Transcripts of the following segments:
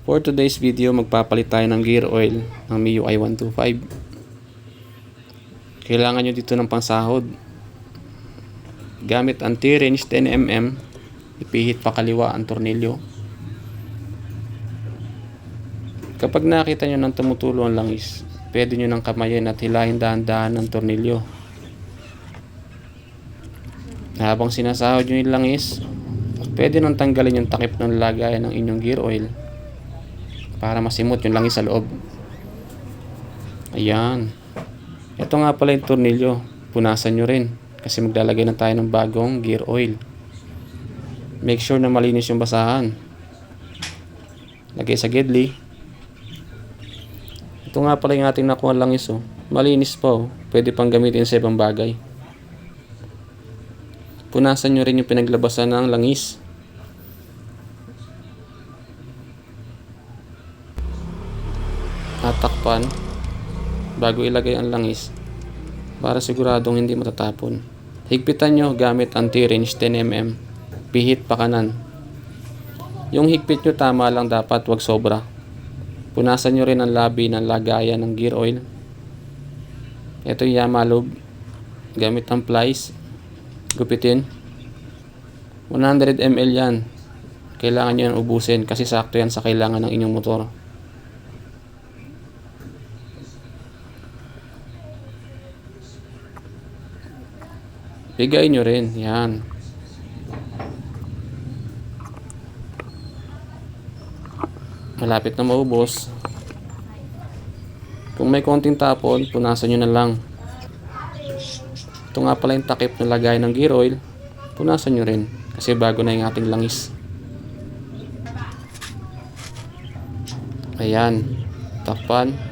For today's video, magpapalit tayo ng gear oil ng MIUI 125. Kailangan nyo dito ng pangsahod. Gamit ang T-Range 10mm, ipihit pa kaliwa ang tornilyo. Kapag nakita nyo ng tumutulo ang langis, pwede nyo ng kamayin at hilahin dahan-dahan ng tornilyo. Habang sinasahod nyo yung langis, pwede nang tanggalin yung takip ng lagayan ng inyong gear oil para masimot yung langis sa loob. Ayan. Ito nga pala yung tornilyo. Punasan nyo rin kasi maglalagay na tayo ng bagong gear oil. Make sure na malinis yung basahan. Lagay sa gedli. Ito nga pala yung ating nakuha langis oh. Malinis pa oh. Pwede pang gamitin sa ibang bagay. Punasan nyo rin yung pinaglabasan ng langis. At takpan bago ilagay ang langis para siguradong hindi matatapon. Higpitan nyo gamit ang T-Range 10mm. Pihit pa kanan. Yung higpit nyo tama lang dapat, wag sobra. Punasan nyo rin ang labi ng lagayan ng gear oil. Ito yung Yamalog. Gamit ang plies. Gupitin. 100 ml yan. Kailangan nyo yan ubusin kasi sakto yan sa kailangan ng inyong motor. Bigay nyo rin. Yan. Malapit na maubos. Kung may konting tapon, punasan nyo na lang. Ito nga pala yung takip na lagay ng gear oil. Punasan nyo rin. Kasi bago na yung ating langis. Ayan. Takpan.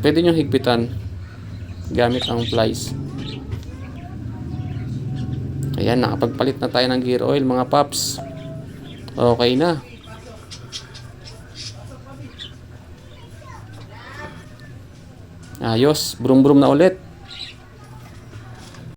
Pwede nyo higpitan gamit ang plies. Ayan, nakapagpalit na tayo ng gear oil mga paps. Okay na. Ayos, brum brum na ulit.